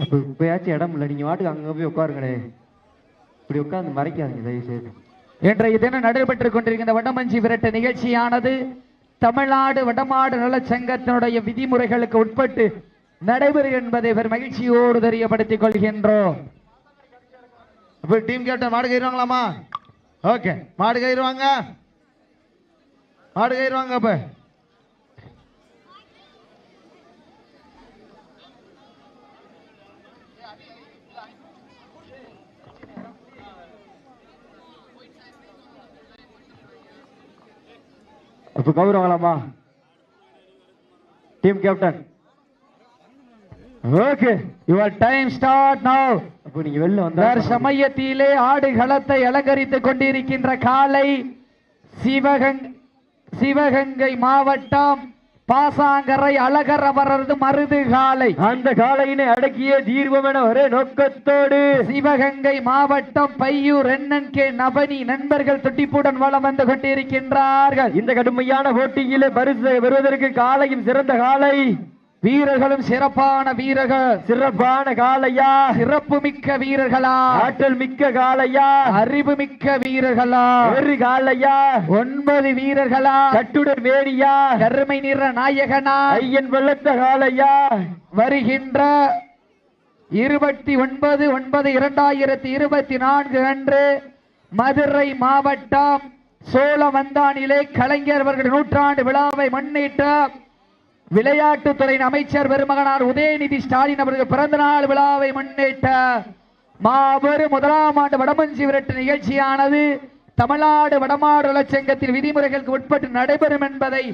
அப்போ இப்போயாச்சும் இடம் இல்லை. நீங்கள் வாட்டுக்கு அங்கே போய் உட்காருங்களே. இப்படி உட்காந்து மறைக்காதீங்க தயவுசெய்து. இன்றைய தினம் நடைபெற்றுக் கொண்டிருக்கின்ற வடமஞ்சி விரட்டு நிகழ்ச்சியானது தமிழ்நாடு வடமாடு நலச்சங்கத்தினுடைய விதிமுறைகளுக்கு உட்பட்டு நடைபெறும் என்பதை இவர் மகிழ்ச்சியோடு தெரியப்படுத்திக் கொள்கின்றோம். இப்போ டீம் கேப்டன் மாடு கயிறுவாங்களாமா ஓகே மாடு கயிறுவாங்க. மாடு கயிறுவாங்க இப்போ இப்போ கௌரவங்களாமா team captain okay your time start now அப்போ நீங்கள் வெளில வந்தா சமயத்திலே ஆடு களத்தை அலங்கரித்துக் கொண்டிருக்கின்ற காலை சிவகங் சிவகங்கை மாவட்டம் பாசாங்கரை அழகர் அவரது மருது காலை. அந்த காலையினை அடக்கிய தீர்வம் என ஒரே நோக்கத்தோடு. சிவகங்கை மாவட்டம் பையூர் எண்ணன் கே நபனி நண்பர்கள் துட்டிப்புடன் வளம் வந்து கொண்டிருக்கின்றார்கள். இந்த கடுமையான போட்டியிலே பரிசு பெறுவதற்கு காலையும் சிறந்த காலை. வீரர்களும் சிறப்பான வீரர்கள். சிறப்பான காலையா சிறப்பு மிக்க வீரர்களா. ஆற்றல் மிக்க காலையா அறிவு மிக்க வீரர்களா. ஒரு காலையா ஒன்பது வீரர்களா. கட்டுடர் வேணியா. கருமை நிற நாயகனா. ஐயன் வெள்ளத்த காலையா வருகின்ற இருபத்தி ஒன்பது ஒன்பது இரண்டாயிரத்தி இருபத்தி நான்கு அன்று மதுரை மாவட்டம் சோழவந்தானிலே கலைஞர் அவர்கள் நூற்றாண்டு விழாவை முன்னிட்டு விளையாட்டுத்துறையின் அமைச்சர் பெருமகனார் உதயநிதி ஸ்டாலின் அவர்கள் பிறந்த நாள் விழாவை முன்னிட்ட மாபெரும் முதலாம் ஆண்டு வடமஞ்சி விரட்டு நிகழ்ச்சியானது தமிழ்நாடு வடமாடு நலச்சங்கத்தின் விதிமுறைகளுக்கு உட்பட்டு நடைபெறும் என்பதை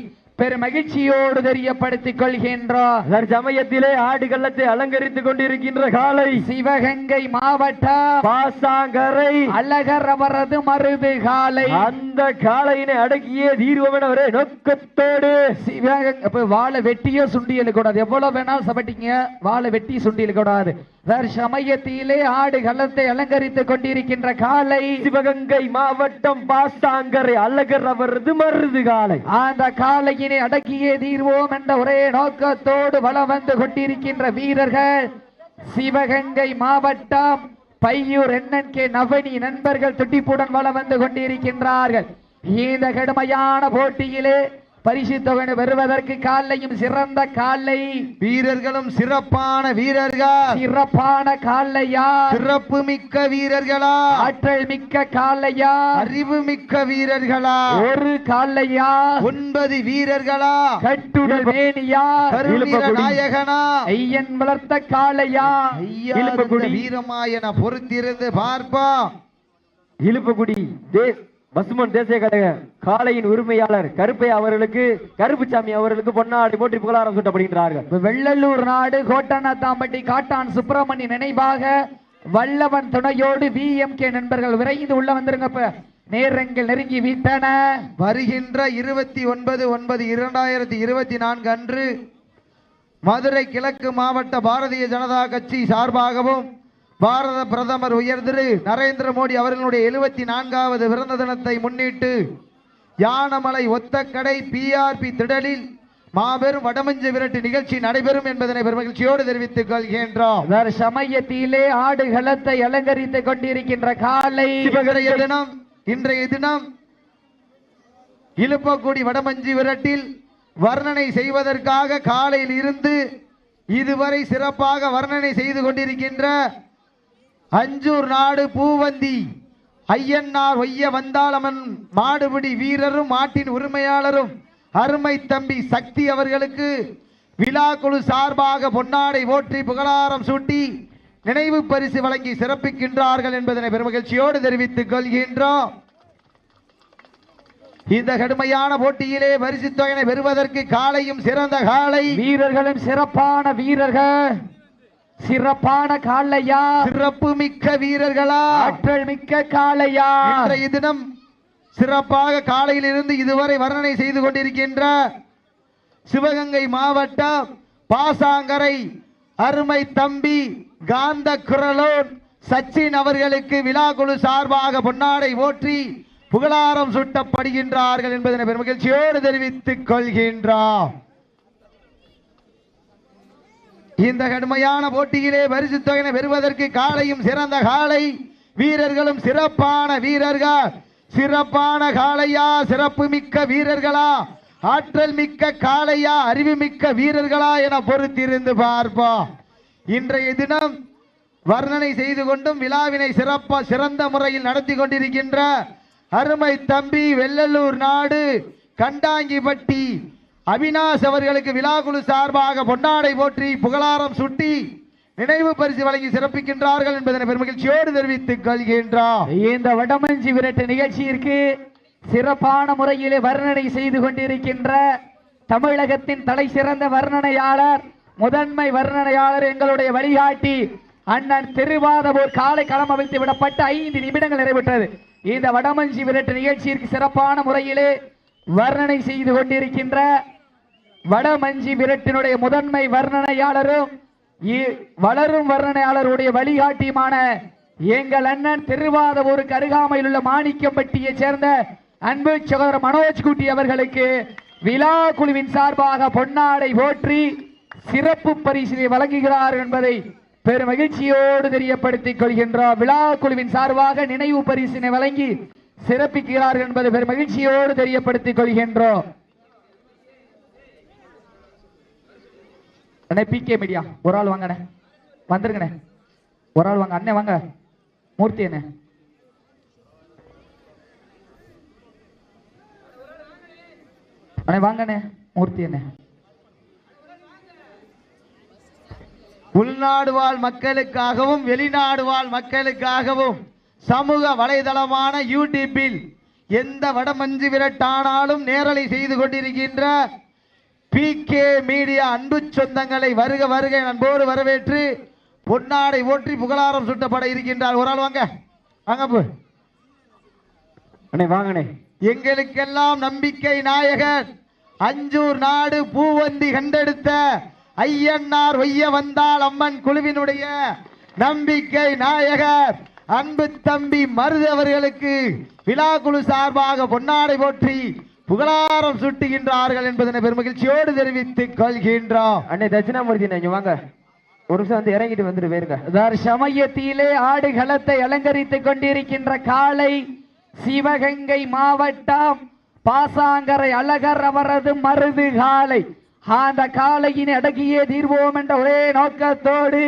பெரும் மகிழ்ச்சியோடு தெரியப்படுத்திக் கொள்கின்றோம் அதன் சமயத்திலே ஆடு கள்ளத்தை அலங்கரித்துக் கொண்டிருக்கின்ற காலை சிவகங்கை மாவட்டம் பாசாங்கரை அழகர் அவரது மருது காலை. அந்த காலையினை அடக்கிய தீர்வம் என ஒரே நோக்கத்தோடு சிவகங்கை வாழை வெட்டியோ சுண்டி கூடாது. எவ்வளவு வேணாலும் சபட்டிங்க வாழை வெட்டி சுண்டி கூடாது. வேறு சமயத்திலே ஆடு களத்தை அலங்கரித்துக் கொண்டிருக்கின்ற காலை சிவகங்கை மாவட்டம் பாசாங்கரை அழகர் அவரது மருது காலை அந்த காலையினை அடக்கியே தீர்வோம் என்ற ஒரே நோக்கத்தோடு வலம் வந்து கொண்டிருக்கின்ற வீரர்கள். சிவகங்கை மாவட்டம் பையூர் எண்ணன் கே நவனி நண்பர்கள் துட்டிப்புடன் வலம் வந்து கொண்டிருக்கின்றார்கள். இந்த கடுமையான போட்டியிலே பரிசு தொகை பெறுவதற்கு காலையும் சிறந்த காலை வீரர்களும் சிறப்பான வீரர்கள். சிறப்பான காலையா சிறப்பு மிக்க வீரர்களா? ஆற்றல் மிக்க காலையா அறிவு மிக்க வீரர்களா? ஒரு காலையா ஒன்பது வீரர்களா? கட்டுடல் மேனியா? நாயகனா? ஐயன் வளர்த்த காளையா ஐயா இழுப்புக்குடி. இந்த வீரமா என பொறுத்திருந்து பார்ப்போம். இழுப்புக்குடி தே பசுமன் தேசிய கழக காலையின் உரிமையாளர் கருப்பையா அவர்களுக்கு கருப்புசாமி அவர்களுக்கு பொன்னாடி போற்றி புகழாரம் சூட்டப்படுகின்றார்கள். வெள்ளலூர் நாடு கோட்டநாத்தாம்பட்டி காட்டான் சுப்பிரமணி நினைவாக வல்லவன் துணையோடு வி எம் கே நண்பர்கள் விரைந்து உள்ள வந்துருங்கப்ப நேரங்கள் நெருங்கி விட்டன. வருகின்ற இருபத்தி ஒன்பது ஒன்பது இரண்டாயிரத்தி இருபத்தி நான்கு அன்று மதுரை கிழக்கு மாவட்ட பாரதிய ஜனதா கட்சி சார்பாகவும் பாரத பிரதமர் உயர்திரு நரேந்திர மோடி அவர்களுடைய எழுபத்தி நான்காவது பிறந்த தினத்தை முன்னிட்டு யானமலை ஒத்தக்கடை பிஆர்பி திடலில் மாபெரும் வடமஞ்சு விரட்டு நிகழ்ச்சி நடைபெறும் என்பதனை பெருமகிழ்ச்சியோடு தெரிவித்துக் கொள்கின்றோம். வேறு சமயத்திலே ஆடு களத்தை அலங்கரித்துக் கொண்டிருக்கின்ற காலை இன்றைய தினம் இன்றைய தினம் இழுப்பக்குடி வடமஞ்சி விரட்டில் வர்ணனை செய்வதற்காக காலையில் இருந்து இதுவரை சிறப்பாக வர்ணனை செய்து கொண்டிருக்கின்ற அஞ்சூர் நாடு பூவந்தி. ஐயன்னார் ஒய்ய வந்தாளமன் மாடுபிடி வீரரும் மாட்டின் உரிமையாளரும் அருமை தம்பி சக்தி அவர்களுக்கு விழா குழு சார்பாக பொன்னாடை ஓற்றி புகழாரம் சூட்டி நினைவு பரிசு வழங்கி சிறப்பிக்கின்றார்கள் என்பதனை பெருமகிழ்ச்சியோடு தெரிவித்துக் கொள்கின்றோம். இந்த கடுமையான போட்டியிலே பரிசு தொகையினை பெறுவதற்கு காலையும் சிறந்த காலை. வீரர்களும் சிறப்பான வீரர்கள். சிறப்பான காளையா சிறப்பு மிக்க வீரர்களா? ஆற்றல் மிக்க காளையா இன்றைய தினம் சிறப்பாக காலையில் இருந்து இதுவரை வர்ணனை செய்து கொண்டிருக்கின்ற சிவகங்கை மாவட்டம் பாசாங்கரை அருமை தம்பி காந்த குரலோன் சச்சின் அவர்களுக்கு விழா குழு சார்பாக பொன்னாடை ஓற்றி புகழாரம் சூட்டப்படுகின்றார்கள் என்பதனை பெருமகிழ்ச்சியோடு தெரிவித்துக் கொள்கின்றோம். இந்த கடுமையான போட்டியிலே பரிசு தொகையினை பெறுவதற்கு காளையும் சிறந்த காளை வீரர்களும் சிறப்பான வீரர்கள். சிறப்பான காளையா சிறப்பு மிக்க வீரர்களா? ஆற்றல் மிக்க காளையா அறிவு மிக்க வீரர்களா என பொறுத்திருந்து பார்ப்போம். இன்றைய தினம் வர்ணனை செய்து கொண்டும் விழாவினை சிறப்பா சிறந்த முறையில் நடத்தி கொண்டிருக்கின்ற அருமை தம்பி வெள்ளலூர் நாடு கண்டாங்கிப்பட்டி அவினாஷ் அவர்களுக்கு விழாக்குழு சார்பாக பொன்னாடை போற்றி புகழாரம் சுட்டி நினைவு பரிசு வழங்கி சிறப்பிக்கின்றார்கள் என்பதனை பெருமகிழ்ச்சியோடு தெரிவித்துக் கொள்கின்றார் இந்த வடமஞ்சி விரட்டு நிகழ்ச்சியிற்கு சிறப்பான முறையிலே வர்ணனை செய்து கொண்டிருக்கின்ற தமிழகத்தின் தலை சிறந்த வர்ணனையாளர் முதன்மை வர்ணனையாளர் எங்களுடைய வழிகாட்டி அண்ணன் திருவாதபூர் காலை களம் அமைத்து விடப்பட்ட ஐந்து நிமிடங்கள் நிறைவேற்றது. இந்த வடமஞ்சி விரட்டு நிகழ்ச்சியிற்கு சிறப்பான முறையிலே வர்ணனை செய்து கொண்டிருக்கின்ற வடமஞ்சி விரட்டினுடைய முதன்மை வர்ணனையாளரும் இ- வளரும் வர்ணனையாளருடைய வழிகாட்டியுமான எங்கள் அண்ணன் திருவாதவூருக்கு அருகாமையில் உள்ள மாணிக்கம்பட்டியைச் சேர்ந்த அன்பு சகோதரர் மனோஜ் குட்டி அவர்களுக்கு விழா குழுவின் சார்பாக பொன்னாடை போற்றி சிறப்பு பரிசினை வழங்குகிறார் என்பதை பெரும் மகிழ்ச்சியோடு தெரியப்படுத்திக் கொள்கின்றோம். விழா குழுவின் சார்பாக நினைவு பரிசினை வழங்கி சிறப்பிக்கிறார் என்பதை பெரும் மகிழ்ச்சியோடு தெரியப்படுத்திக் கொள்கின்றோம். அண்ணே பிகே மீடியா ஒரு ஆள் வாங்கண்ணே. வந்துருங்கண்ணே. ஒரு ஆள் வாங்க. அண்ணே வாங்க. மூர்த்தி அண்ணே. அண்ணே வாங்கண்ணே. மூர்த்தி அண்ணே. உள்நாடு வாழ் மக்களுக்காகவும் வெளிநாடு வாழ் மக்களுக்காகவும் சமூக வலைதளமான யூடியூப்பில் எந்த வடமஞ்சு விரட்டானாலும் நேரலை செய்து கொண்டிருக்கின்ற பி கே மீடியா அன்பு சொந்தங்களை வருக வருக அன்போடு வரவேற்று பொன்னாடை ஓற்றி புகழாரம் சுட்டப்பட இருக்கின்றார். ஒரு ஆள் வாங்க. வாங்க போ. அண்ணே வாங்கண்ணே எங்களுக்கெல்லாம் நம்பிக்கை நாயகன் அஞ்சூர் நாடு பூவந்தி கண்டெடுத்த ஐயன்னார் ஒய்ய வந்தால் அம்மன் குழுவினுடைய நம்பிக்கை நாயகர். அன்பு தம்பி மருது அவர்களுக்கு விழா குழு சார்பாக பொன்னாடை போற்றி புகழாரம் சுட்டுகின்றார்கள் என்பதனை பெருமகிழ்ச்சியோடு தெரிவித்துக் கொள்கின்றோம். அண்ணே தட்சிணாமூர்த்தி வாங்க. ஒரு நிமிஷம் வந்து இறங்கிட்டு வந்துட்டு போயிருங்க தற்சமயத்திலே ஆடுகளத்தை அலங்கரித்துக் கொண்டிருக்கின்ற காளை சிவகங்கை மாவட்டம் பாசாங்கரை அழகர் அவரது மருது காளை. அந்த காளையின் அடக்கியே தீர்வோம் என்ற ஒரே நோக்கத்தோடு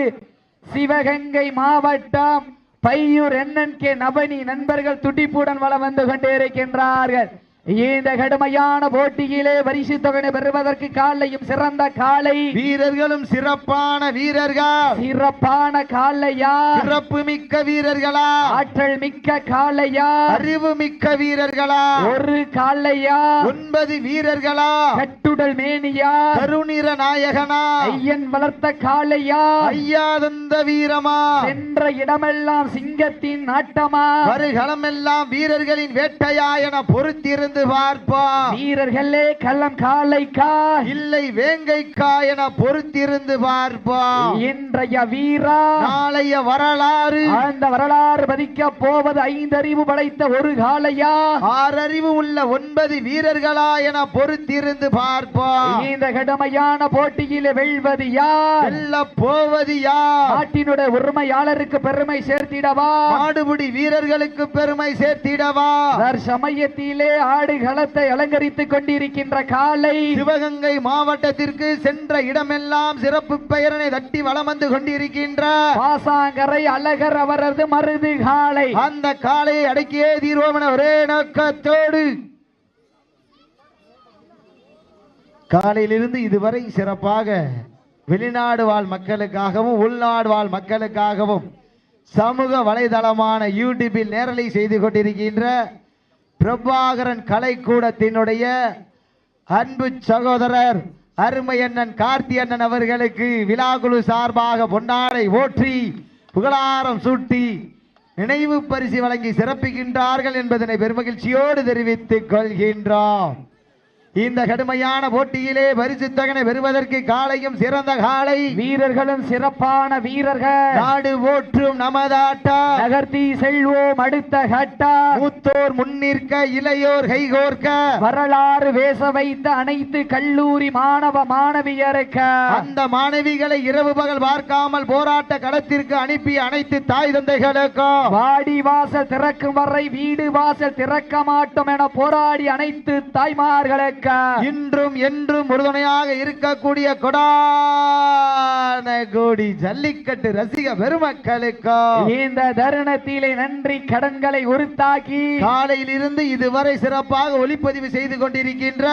சிவகங்கை மாவட்டம் பையூர் என்என் கே நபனி நண்பர்கள் துடிப்புடன் வளம் வந்து கொண்டிருக்கின்றார்கள் இந்த கடுமையான போட்டியிலே பரிசு தொகை பெறுவதற்கு காலையும் சிறந்த காளை வீரர்களும் சிறப்பான வீரர்கள். சிறப்பான காளையா சிறப்பு மிக்க வீரர்களா? ஆற்றல் மிக்க காளையா அறிவு மிக்க வீரர்களா? ஒரு காளையா ஒன்பது வீரர்களா? கட்டுடல் மேனியா? கருநிற நாயகனா? ஐயன் வளர்த்த காளையா ஐயாதந்த வீரமா? சென்ற இடமெல்லாம் சிங்கத்தின் நாட்டமா வருகளமெல்லாம் வீரர்களின் வேட்டையா என பொறுத்திருந்து பார்ப்போம். வீரர்களே கள்ளம் காளைக்கா இல்லை வேங்கைக்கா என பொறுத்திருந்து பார்ப்போம். இன்றைய வீரா நாளைய வரலாறு. அந்த வரலாறு பதிக்க போவது ஐந்தறிவு படைத்த ஒரு காளையா? ஆறறிவு உள்ள ஒன்பது வீரர்களா என பொறுத்திருந்து பார்ப்போம். இந்த கடுமையான போட்டியிலே வெல்வது யார்? வெல்ல போவது யார்? நாட்டினுடைய உரிமையாளருக்கு பெருமை சேர்த்திடவா? மாடுபிடி வீரர்களுக்கு பெருமை சேர்த்திடவா? சமயத்திலே ஆடுகளத்தை அலங்கரித்துக் கொண்டிருக்கின்ற காலை சிவகங்கை மாவட்டத்திற்கு சென்ற இடமெல்லாம் சிறப்பு பெயரனை தட்டி வலம் வந்து கொண்டிருக்கின்ற பாசாங்கரை அழகர் அவரது மருது காலை அந்த காளையை அடக்கியே தீர்வோம் என ஒரே நோக்கத்தோடு. காலையிலிருந்து இதுவரை சிறப்பாக வெளிநாடு வாழ் மக்களுக்காகவும் உள்நாடு வாழ் மக்களுக்காகவும் சமூக வலைதளமான யூடியூபில் நேரலை செய்து கொண்டிருக்கின்ற பிரபாகரன் கலைக்கூடத்தினுடைய அன்பு சகோதரர் அருமை அண்ணன் கார்த்தி அண்ணன் அவர்களுக்கு விழாக்குழு சார்பாக பொன்னாரை ஓற்றி புகழாரம் சூட்டி நினைவு பரிசு வழங்கி சிறப்பிக்கின்றார்கள் என்பதனை பெருமகிழ்ச்சியோடு தெரிவித்துக் கொள்கின்றோம். இந்த கடுமையான போட்டியிலே பரிசு தொகனை பெறுவதற்கு காலையும் சிறந்த காலை. வீரர்களும் சிறப்பான வீரர்கள். நாடு போற்றும் நமதாட்டா நகர்த்தி செல்வோம் அடுத்த கட்டா. மூத்தோர் முன்னிற்க இளையோர் கைகோர்க்க. வரலாறு வேச வைத்த அனைத்து கல்லூரி மாணவ மாணவியருக்கு. அந்த மாணவிகளை இரவு பகல் பார்க்காமல் போராட்ட களத்திற்கு அனுப்பி அனைத்து தாய் தந்தைகளுக்கும். வாடி வாசல் திறக்கும் வரை வீடு வாசல் திறக்க மாட்டோம் என போராடி அனைத்து தாய்மார்களுக்கு இன்றும் என்றும் உறுதுணையாக இருக்கக்கூடிய கொடான கோடி ஜல்லிக்கட்டு ரசிக பெருமக்களுக்கும் இந்த தருணத்திலே நன்றி கடன்களை உருத்தாக்கி காலையில் இருந்து இதுவரை சிறப்பாக ஒளிப்பதிவு செய்து கொண்டிருக்கின்ற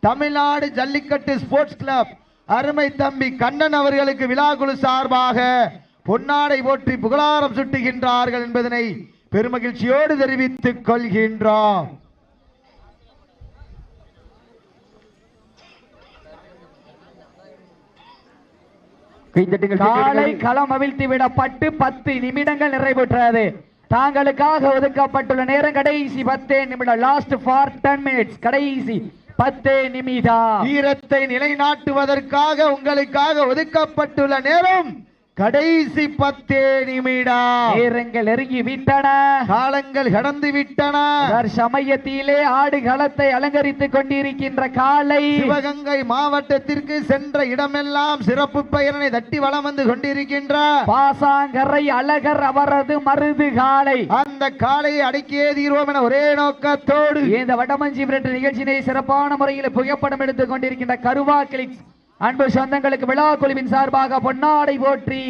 தமிழ்நாடு ஜல்லிக்கட்டு ஸ்போர்ட்ஸ் கிளப் அருமை தம்பி கண்ணன் அவர்களுக்கு விழாக்குழு சார்பாக பொன்னாடை போற்றி புகழாரம் சுட்டுகின்றார்கள் என்பதனை பெருமகிழ்ச்சியோடு தெரிவித்துக் கொள்கின்றோம். காலை. களம் அவிழ்த்து விடப்பட்டு பத்து நிமிடங்கள் நிறைவுற்றது. தாங்களுக்காக ஒதுக்கப்பட்டுள்ள நேரம் கடைசி பத்தே நிமிடம் லாஸ்ட் ஃபார் டென் மினிட்ஸ் கடைசி பத்தே நிமிடம். வீரத்தை நிலைநாட்டுவதற்காக உங்களுக்காக ஒதுக்கப்பட்டுள்ள நேரம் கடைசி பத்தே நிமிடம். நேரங்கள் நெருங்கி விட்டன. காலங்கள் கடந்து விட்டன. சமயத்திலே ஆடு களத்தை அலங்கரித்துக் கொண்டிருக்கின்ற காலை. சிவகங்கை மாவட்டத்திற்கு சென்ற இடமெல்லாம் சிறப்பு பெயரனை தட்டி வலம் வந்து கொண்டிருக்கின்ற. பாசாங்கரை அழகர் அவரது மருது காலை. அந்த காளையை அடக்கியே தீர்வோம் என ஒரே நோக்கத்தோடு. இந்த வடமஞ்சி விரட்டு நிகழ்ச்சியினை சிறப்பான முறையில் புகைப்படம் எடுத்துக் கொண்டிருக்கின்ற கருவா கிளிக்ஸ் அன்பு சொந்தங்களுக்கு விழா குழுவின் சார்பாக பொன்னாடை போற்றி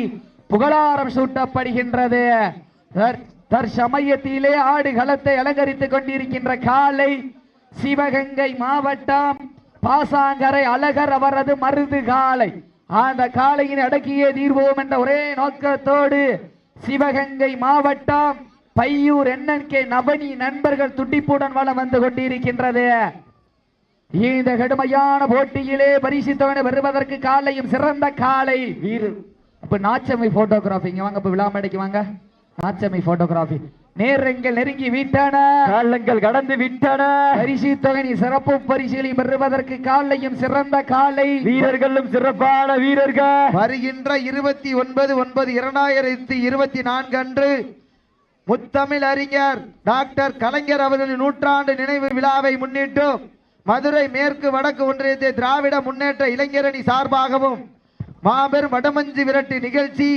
புகழாரம் சூட்டப்படுகின்றது. தற்சமயத்திலே ஆடு களத்தை அலங்கரித்துக் கொண்டிருக்கின்ற காலை சிவகங்கை மாவட்டம் பாசாங்கரை அழகர் அவரது மருது காலை. அந்த காளையின் அடக்கியே தீர்வோம் என்ற ஒரே நோக்கத்தோடு சிவகங்கை மாவட்டம் பையூர் என்என்கே நபனி நண்பர்கள் துட்டிப்புடன் வளம் வந்து கொண்டிருக்கின்றது. இந்த கடுமையான போட்டியிலே பரிசுத்தவனை பெறுவதற்கு காலையும் சிறந்த காலை. வீரர் அப்ப நாச்சமை போட்டோகிராஃபி இங்க வாங்க இப்ப விழா மேடைக்கு வாங்க. நாச்சமை போட்டோகிராஃபி நேரங்கள் நெருங்கி விட்டன. காலங்கள் கடந்து விட்டன. பரிசு தொகை சிறப்பு பரிசுகளை பெறுவதற்கு காலையும் சிறந்த காலை. வீரர்களும் சிறப்பான வீரர்கள். வருகின்ற இருபத்தி ஒன்பது ஒன்பது இரண்டாயிரத்தி இருபத்தி நான்கு அன்று முத்தமிழ் அறிஞர் டாக்டர் கலைஞர் அவர்களின் நூற்றாண்டு நினைவு விழாவை முன்னிட்டு மதுரை மேற்கு வடக்கு ஒன்றியத்தை திராவிட முன்னேற்ற இளைஞரணி சார்பாகவும் மாபெரும் வடமஞ்சு விரட்டு நிகழ்ச்சி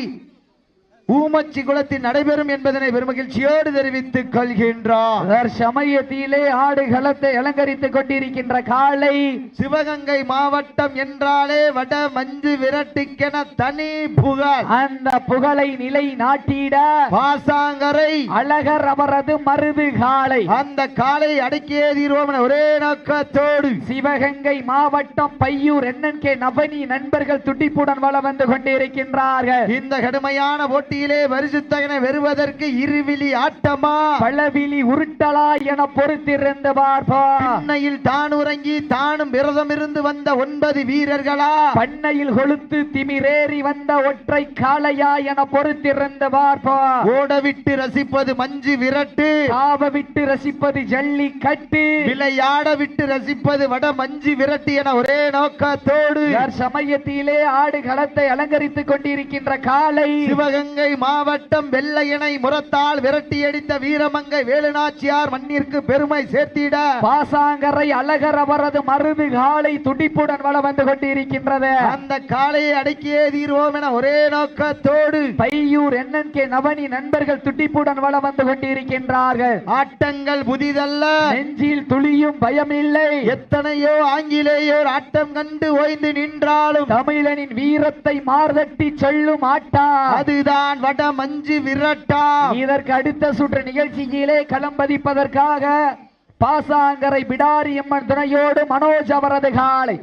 ஊமச்சி குளத்தில் நடைபெறும் என்பதனை பெருமகிழ்ச்சியோடு தெரிவித்துக் கொள்கின்றோம் சமயத்திலே ஆடு களத்தை அலங்கரித்துக் கொண்டிருக்கின்ற காலை சிவகங்கை மாவட்டம் என்றாலே வட மஞ்சு விரட்டுக்கென தனி புகழ். அந்த புகழை நிலை நாட்டிட பாசாங்கரை அழகர் அவரது மருது காலை அந்த காலை அடக்கியே தீர்வோம் ஒரே நோக்கத்தோடு. சிவகங்கை மாவட்டம் பையூர் என்என்கே நபனி நண்பர்கள் துடிப்புடன் வள வந்து கொண்டிருக்கின்றார்கள். இந்த கடுமையான போட்டியிலே பரிசுத்தகனை வெறுவதற்கு இருவிழி ஆட்டமா? பழவிழி உருட்டலா என பொறுத்திருந்து பார்ப்போம் பண்ணையில் தான் உறங்கி தானும் விரதம் இருந்து வந்த ஒன்பது வீரர்களா? பண்ணையில் கொளுத்து திமிரேறி வந்த ஒற்றை காளையா என பொறுத்திருந்து பார்ப்போம் ஓடவிட்டு ரசிப்பது மஞ்சு விரட்டு. காவ விட்டு ரசிப்பது ஜல்லி கட்டு விளையாட விட்டு ரசிப்பது வட மஞ்சு விரட்டு என ஒரே நோக்கத்தோடு. சமயத்திலே ஆடு களத்தை அலங்கரித்துக் கொண்டிருக்கின்ற காலை சிவகங்கை மாவட்டம் வெள்ளையனை முரத்தால் விரட்டியடித்த வீரமங்கை வேலுநாச்சியார் மண்ணிற்கு பெருமை சேர்த்திட பாசாங்கரை அழகர் அவரது மருது காலை துடிப்புடன் வள வந்து கொண்டிருக்கின்றது. அந்த காளையை அடக்கியே தீர்வோம் என ஒரே நோக்கத்தோடு பையூர் என்என்கே நவனி நண்பர்கள் துடிப்புடன் வள வந்து கொண்டிருக்கின்றார்கள். ஆட்டங்கள் புதிதல்ல. நெஞ்சில் துளியும் பயமில்லை. எத்தனையோ ஆங்கிலேயோர் ஆட்டம் கண்டு ஓய்ந்து நின்றாலும் தமிழனின் வீரத்தை மார்தட்டி சொல்லும் ஆட்டா. அதுதான் வட மஞ்சு விரட்டா. இதற்கு அடுத்த சுற்று நிகழ்ச்சியிலே களம் பதிப்பதற்காக பாசாங்கரை பிடாரி அம்மன் துணையோடு மனோஜ் அவரது காலை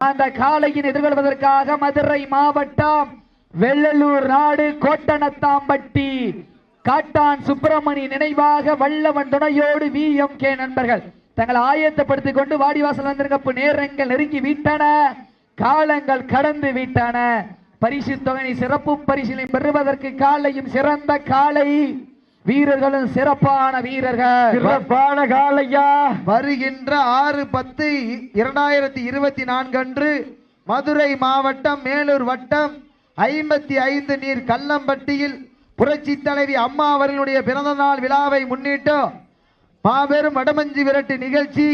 அந்த காலையின் எதிர்கொள்வதற்காக மதுரை மாவட்டம் வெள்ளலூர் நாடு கோட்டனத்தாம்பட்டி. காட்டான் சுப்பிரமணி நினைவாக வல்லவன் துணையோடு வி எம் கே நண்பர்கள். தங்களை ஆயத்தப்படுத்திக் கொண்டு வாடிவாசல் வந்திருக்க நேரங்கள் நெருங்கி விட்டன. காலங்கள் கடந்து விட்டன. பரிசு தொகை சிறப்பு பரிசினை பெறுவதற்கு காலையும் சிறந்த காலை. வீரர்களும் சிறப்பான வீரர்கள். சிறப்பான காலையா? வருகின்ற ஆறு பத்து இரண்டாயிரத்தி இருபத்தி நான்கு அன்று மதுரை மாவட்டம் மேலூர் வட்டம் ஐம்பத்தி ஐந்து நீர் கல்லம்பட்டியில் புரட்சி தலைவி அம்மா அவர்களுடைய பிறந்த நாள் விழாவை முன்னிட்டு மாபெரும் வடமஞ்சி விரட்டு நிகழ்ச்சி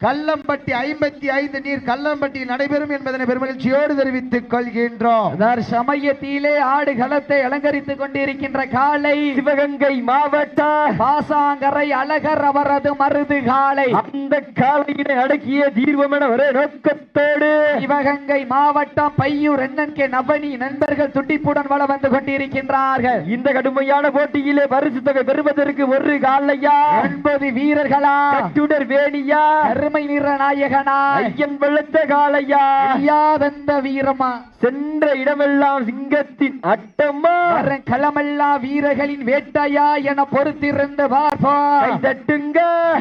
கல்லம்பட்டி ஐம்பத்தி ஐந்து நீர் கல்லம்பட்டியில் நடைபெறும் என்பதனை பெருமகிழ்ச்சியோடு தெரிவித்துக் கொள்கின்றோம். சமயத்திலே ஆடு களத்தை அலங்கரித்துக் கொண்டிருக்கின்ற காலை சிவகங்கை மாவட்ட பாசாங்கரை அழகர் அவரது மருது காலை அந்த காலையினை அடக்கிய தீர்வம் என ஒரே நோக்கத்தோடு சிவகங்கை மாவட்டம் பையூர் எண்ணன் கே நவனி நண்பர்கள் துட்டிப்புடன் வள வந்து கொண்டிருக்கின்றார்கள். இந்த கடுமையான போட்டியிலே பரிசு தொகை பெறுவதற்கு ஒரு காலையா ஒன்பது வீரர்களா? வேணியா? அருமை நிற நாயகனா ஐயன் வெளுத்த காலையா ஐயாதந்த வீரமா? சென்ற இடமெல்லாம் சிங்கத்தின் அட்டம்மா வரும் களமெல்லா வீரர்களின் வேட்டையா என பொறுத்திருந்து கை பார்ப்போம் தட்டுங்க.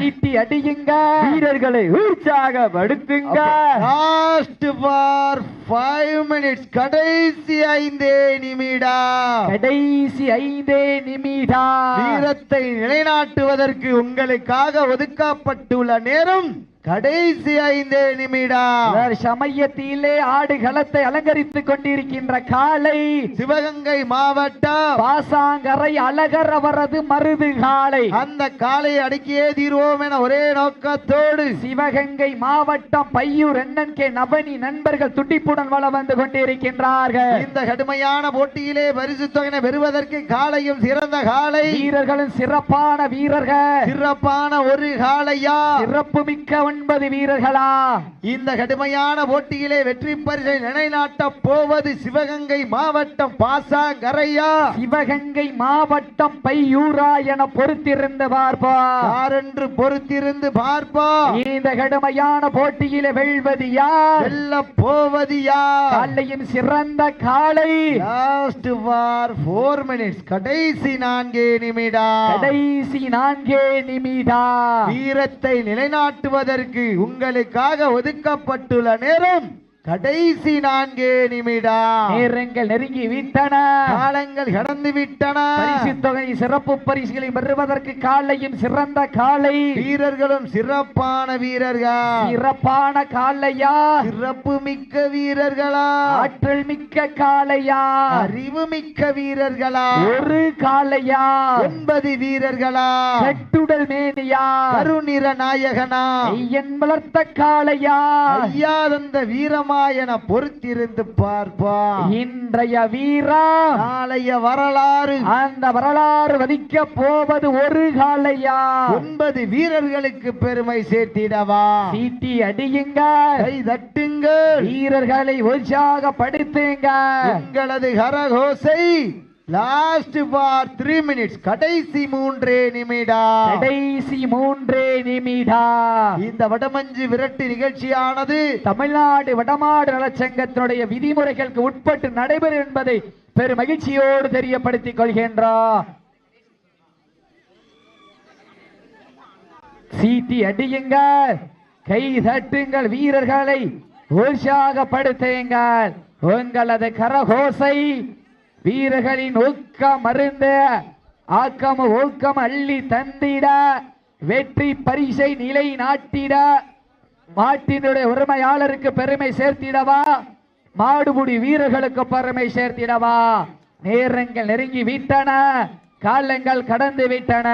ஈட்டி அடியுங்க. வீரர்களை உற்சாகப்படுத்துங்க லாஸ்ட் ஃபார் ஃபைவ் மினிட்ஸ் கடைசி ஐந்தே நிமிடம் கடைசி ஐந்தே நிமிடம் வீரத்தை நிலைநாட்டுவதற்கு உங்களுக்காக ஒதுக்கப்பட்டுள்ள நேரம் கடைசி ஐந்தே நிமிடம். சமயத்திலே ஆடு களத்தை அலங்கரித்துக் கொண்டிருக்கின்ற காலை சிவகங்கை மாவட்டம். பாசாங்கரை அழகர் அவரது மருது காலை அந்த காலையை அடக்கியே தீர்வோம் என ஒரே நோக்கத்தோடு. சிவகங்கை மாவட்டம் பையூர் எண்ணன் கே நவனி நண்பர்கள் துட்டிப்புடன் வள வந்து கொண்டிருக்கின்றார்கள். இந்த கடுமையான போட்டியிலே பரிசு தொகையினை பெறுவதற்கு காலையும் சிறந்த காலை வீரர்களும் சிறப்பான வீரர்கள். சிறப்பான ஒரு காலையா சிறப்பு மிக்க ஒன்பது வீரர்களா? இந்த கடுமையான போட்டியிலே வெற்றி பரிசை நிலைநாட்ட போவது சிவகங்கை மாவட்டம் பாசாங்கரையா? சிவகங்கை மாவட்டம் பையூரா என பொறுத்திருந்து பார்ப்போம் யாரென்று பொறுத்திருந்து பார்ப்போம் இந்த கடுமையான போட்டியில வெல்வது யார்? வெல்ல போவது யார்? காலையும் சிறந்த காலை. லாஸ்ட் ஃபார் ஃபோர் மினிட்ஸ் கடைசி நான்கே நிமிடம். கடைசி நான்கே நிமிடா வீரத்தை நிலைநாட்டுவதற்கு உங்களுக்காக ஒதுக்கப்பட்டுள்ள நேரம் கடைசி நான்கே நிமிடம். நேரங்கள் நெருங்கி விட்டன. காலங்கள் கடந்து விட்டன. பரிசு தொகை சிறப்பு பரிசுகளை பெறுவதற்கு காலையும் சிறந்த காலை. வீரர்களும் சிறப்பான வீரர்கள். சிறப்பான காலையா? சிறப்பு மிக்க வீரர்களா? ஆற்றல் மிக்க காலையா? அறிவு மிக்க வீரர்களா? ஒரு காலையா? ஒன்பது வீரர்களா? கட்டுடல் மேனியா? கருநிற நாயகனா? ஐயன் வளர்த்த காலையா? ஐயா தந்த வீரமா? என பொறுத்திருந்து பார்ப்போம் இன்றைய வீரா நாளைய வரலாறு. அந்த வரலாறு வதிக்க போவது ஒரு காலையா? ஒன்பது வீரர்களுக்கு பெருமை சேர்த்திடவா? சீட்டி அடியுங்க. கை தட்டுங்கள். வீரர்களை உற்சாகப்படுத்துங்க. உங்களது கரகோசை லாஸ்ட் ஃபார் த்ரீ மினிட்ஸ் கடைசி மூன்றே நிமிடம் கடைசி மூன்றே நிமிடா. இந்த வடமஞ்சு விரட்டு நிகழ்ச்சியானது தமிழ்நாடு வடமாடு நலச்சங்கத்தினுடைய விதிமுறைகளுக்கு உட்பட்டு நடைபெறும் என்பதை பெரும் மகிழ்ச்சியோடு தெரியப்படுத்திக் கொள்கின்றோம் சீட்டி அடியுங்கள். கை தட்டுங்கள் வீரர்களை. உற்சாகப்படுத்துங்கள். உங்களது கரகோசை வீரர்களின் ஊக்கம் மருந்து ஆக்கம் ஊக்கம் அள்ளி தந்திட வெற்றி பரிசை நிலை நாட்டிட மாட்டினுடைய உரிமையாளருக்கு பெருமை சேர்த்திடவா? மாடுபுடி வீரர்களுக்கு பெருமை சேர்த்திடவா? நேரங்கள் நெருங்கி விட்டன காலங்கள் கடந்து விட்டன.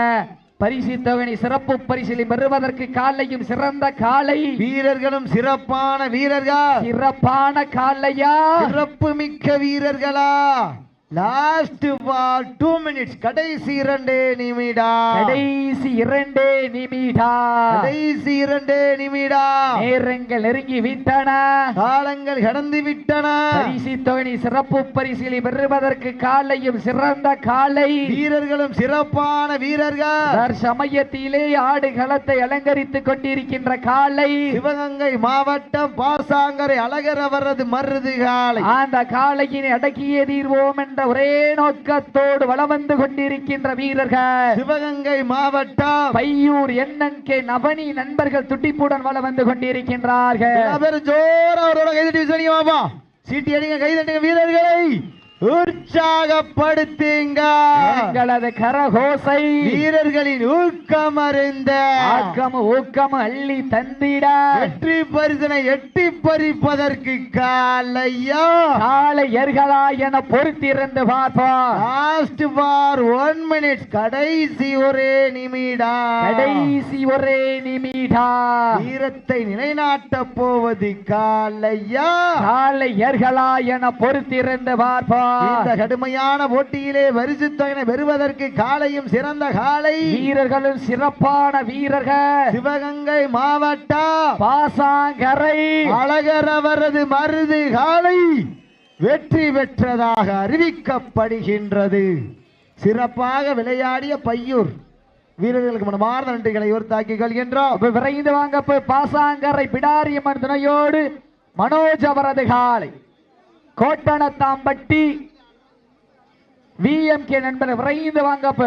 பரிசு தொகை சிறப்பு பரிசிலை பெறுவதற்கு காலையும் சிறந்த காலை. வீரர்களும் சிறப்பான வீரர்கள். சிறப்பான காலையா? சிறப்பு மிக்க வீரர்களா? லாஸ்ட் ஃபார் டூ மினிட்ஸ் கடைசி இரண்டே நிமிடம். கடைசி இரண்டே நிமிடா கடைசி இரண்டே நிமிடம். நேரங்கள் நெருங்கி விட்டன. காலங்கள் கடந்து விட்டன. பரிசு தொகை சிறப்பு பரிசிலை பெறுவதற்கு காலையும் சிறந்த காலை. வீரர்களும் சிறப்பான வீரர்கள். சமயத்திலே ஆடு களத்தை அலங்கரித்துக் கொண்டிருக்கின்ற காலை. சிவகங்கை மாவட்டம் பாசாங்கரை அழகர் அவரது மருது காலை. அந்த காளையினை அடக்கியே தீர்வோம் என்ற ஒரே நோக்கத்தோடு வலம் வந்து கொண்டிருக்கின்ற வீரர்கள். சிவகங்கை மாவட்டம். பையூர் எண்ணன் கே நவனி நண்பர்கள் துட்டிப்புடன் வலம் வந்து கொண்டிருக்கின்றார்கள். ஜோரா அவரோட கைதட்டி சீட்டி அடிங்க கைதட்டுங்க வீரர்களை. உற்சாகப்படுத்துங்க. எங்களது கரகோசை. வீரர்களின் ஊக்கம் அறிந்த ஆக்கம் ஊக்கம் அள்ளி தந்திட. வெற்றி பரிசனை எட்டி பறிப்பதற்கு காலையா? காளையர்களா என பொறுத்திருந்து பார்ப்போம். லாஸ்ட் பார் ஒன் மினிட் கடைசி ஒரே நிமிடம். கடைசி ஒரே நிமிடா வீரத்தை நிலைநாட்ட போவது காலையா? காளையர்களா என பொறுத்திருந்து பார்ப்போம். இந்த கடுமையான போட்டியிலே பரிசு தொகையினை பெறுவதற்கு காலையும் சிறந்த காலை. வீரர்களும் சிறப்பான வீரர்கள். சிவகங்கை மாவட்டம் பாசாங்கரை. அழகர் அவரது மருது காலை வெற்றி பெற்றதாக அறிவிக்கப்படுகின்றது. சிறப்பாக விளையாடிய பையூர் வீரர்களுக்கு மனமார்ந்த நன்றிகளை உறுத்தாக்கிக் கொள்கின்றோம். விரைந்து வாங்க போய் பாசாங்கரை பிடாரியம்மன் துணையோடு மனோஜ் அவரது காலை. கோட்டணத்தாம்பட்டி விஎம்கே நண்பர் விரைந்து வாங்கப்ப